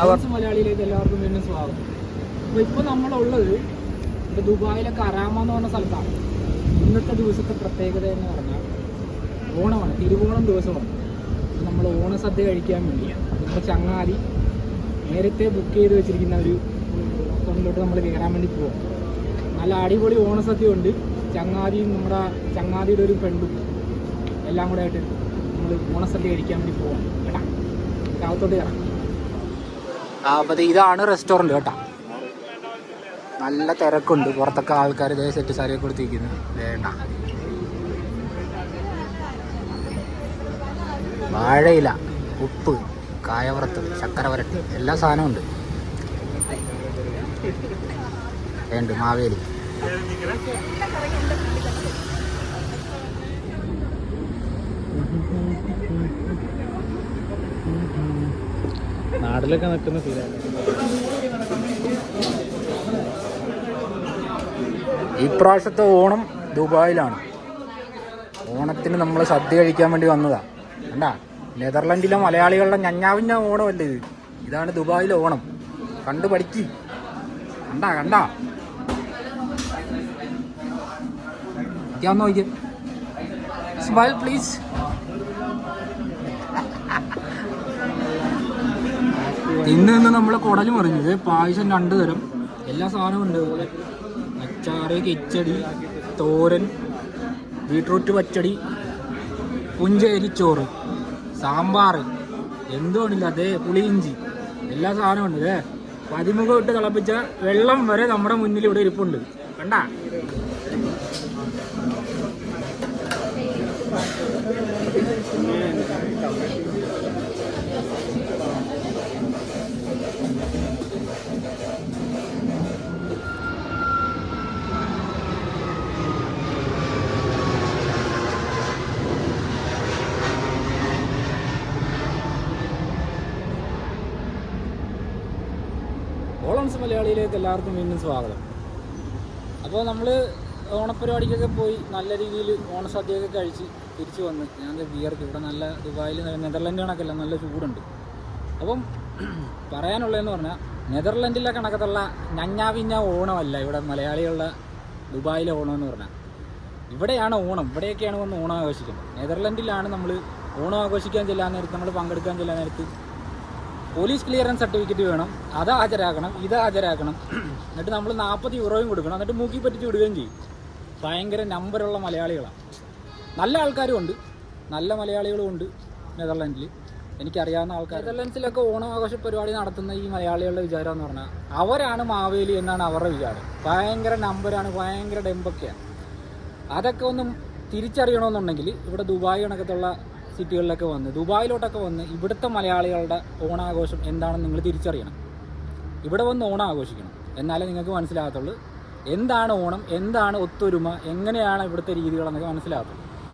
അവർ- മലയാളിയിലേക്ക് എല്ലാവർക്കും വീണ്ടും സ്വാഗതം. അപ്പോൾ ഇപ്പോൾ നമ്മളുള്ളത് ഇപ്പോൾ ദുബായിലെ കറാമ എന്ന് പറഞ്ഞ സ്ഥലത്താണ്. ഇന്നത്തെ ദിവസത്തെ പ്രത്യേകത എന്ന് പറഞ്ഞാൽ ഓണമാണ് തിരുവോണം ദിവസമാണ്. നമ്മൾ ഓണസദ്യ കഴിക്കാൻ വേണ്ടിയാണ്. ഇപ്പോൾ ചങ്ങാതി നേരത്തെ ബുക്ക് ചെയ്ത് വെച്ചിരിക്കുന്ന ഒരു റെസ്റ്റോറന്റിലോട്ട് നമ്മൾ കയറാൻ വേണ്ടി പോവാം. നല്ല അടിപൊളി ഓണസദ്യ ഉണ്ട്. ചങ്ങാതിയും നമ്മുടെ ചങ്ങാതിയുടെ ഒരു പെണ്ണും എല്ലാം കൂടെ ആയിട്ട് നമ്മൾ ഓണസദ്യ കഴിക്കാൻ വേണ്ടി പോവാം. കേട്ടാ? കാവത്തോട്ട് കയറാം. അപ്പോൾ ഇതാണ് റെസ്റ്റോറന്റ് കേട്ടോ. നല്ല തിരക്കുണ്ട്. പുറത്തൊക്കെ ആൾക്കാർ ഇതേ സെറ്റ് സാരിയൊക്കെ കൊടുത്തിരിക്കുന്നത് വേണ്ട. വാഴയില ഉപ്പ് കായവറുത്ത് ശർക്കര വരട്ടി എല്ലാ സാധനവും ഉണ്ട്. വേണ്ട മാവേലി. നാട്ടിലൊക്കെ നിൽക്കുന്ന ഫീലാണ് ഇപ്രാവശ്യത്തെ ഓണം ദുബായിലാണ്. ഓണത്തിന് നമ്മൾ സദ്യ കഴിക്കാൻ വേണ്ടി വന്നതാ. കണ്ടാ? നെതർലൻഡിലെ മലയാളികളുടെ ഞഞ്ഞാവിഞ്ഞ ഓണമല്ലേ ഇത്? ഇതാണ് ദുബായിലെ ഓണം. കണ്ടു പഠിക്ക്. കണ്ടാ കണ്ടാ? ഞാൻ സ്മൈൽ പ്ലീസ് ഇന്ന് ഇന്ന് നമ്മൾ കുടലും മറിഞ്ഞത് പായസം രണ്ട് തരം. എല്ലാ സാധനവും ഉണ്ട്. അച്ചാറ് കിച്ചടി തോരൻ ബീട്രൂട്ട് പച്ചടി പുഞ്ചേരിച്ചോറ് സാമ്പാർ എന്തുകൊണ്ടില്ല അതേ പുളിയിഞ്ചി എല്ലാ സാധനവും ഉണ്ട് അല്ലേ പതിമുഖം ഇട്ട് തിളപ്പിച്ച വെള്ളം വരെ നമ്മുടെ മുന്നിൽ ഇവിടെ ഇരിപ്പുണ്ട്. കണ്ടാ? ഓളംസ് മലയാളിയിലേക്ക് എല്ലാവർക്കും വീണ്ടും സ്വാഗതം. അപ്പോൾ നമ്മൾ ഓണപ്പരിപാടിക്കൊക്കെ പോയി നല്ല രീതിയിൽ ഓണസദ്യയൊക്കെ കഴിച്ച് തിരിച്ചു വന്ന്. ഞാൻ ബിയർക്ക് ഇവിടെ നല്ല ദുബായിൽ നെതർലൻഡ് കണക്കല്ല നല്ല ചൂടുണ്ട്. അപ്പം പറയാനുള്ളതെന്ന് പറഞ്ഞാൽ നെതർലൻഡിലെ കണക്കത്തുള്ള ഞഞ്ഞാവിഞ്ഞ ഓണമല്ല ഇവിടെ മലയാളികളുടെ ദുബായിലെ ഓണം എന്ന് പറഞ്ഞാൽ ഇവിടെയാണ് ഓണം. ഇവിടെയൊക്കെയാണ് വന്ന് ഓണം ആഘോഷിക്കുന്നത്. നെതർലൻഡിലാണ് നമ്മൾ ഓണം ആഘോഷിക്കാൻ ചെല്ലാൻ നേരത്ത് നമ്മൾ പങ്കെടുക്കാൻ ചെല്ലാൻ നേരത്ത് പോലീസ് ക്ലിയറൻസ് സർട്ടിഫിക്കറ്റ് വേണം അത് ഹാജരാക്കണം ഇത് ഹാജരാക്കണം. എന്നിട്ട് നമ്മൾ നാൽപ്പത് യൂറോയും കൊടുക്കണം എന്നിട്ട് മൂക്കി പറ്റിച്ച് വിടുകയും ചെയ്യും. ഭയങ്കര നമ്പറുള്ള മലയാളികളാണ് നല്ല ആൾക്കാരും ഉണ്ട് നല്ല മലയാളികളും ഉണ്ട് നെതർലാൻഡിൽ എനിക്കറിയാവുന്ന ആൾക്കാർ നെതർലാൻഡ്സിലൊക്കെ ഓണം ആഘോഷ പരിപാടി നടത്തുന്ന ഈ മലയാളികളുടെ വിചാരം എന്ന് പറഞ്ഞാൽ അവരാണ് മാവേലി എന്നാണ് അവരുടെ വിചാരം. ഭയങ്കര നമ്പരാണ് ഭയങ്കര ഡെമ്പൊക്കെയാണ്. അതൊക്കെ ഒന്നും തിരിച്ചറിയണമെന്നുണ്ടെങ്കിൽ ഇവിടെ ദുബായ് കണക്കത്തുള്ള സിറ്റികളിലൊക്കെ വന്ന് ദുബായിലോട്ടൊക്കെ വന്ന് ഇവിടുത്തെ മലയാളികളുടെ ഓണാഘോഷം എന്താണെന്ന് നിങ്ങൾ തിരിച്ചറിയണം. ഇവിടെ വന്ന് ഓണം ആഘോഷിക്കണം എന്നാലേ നിങ്ങൾക്ക് മനസ്സിലാകത്തുള്ളൂ. എന്താണ് ഓണം? എന്താണ് ഒത്തൊരുമ? എങ്ങനെയാണ് ഇവിടുത്തെ രീതികളെന്നൊക്കെ മനസ്സിലാകത്തുള്ളൂ.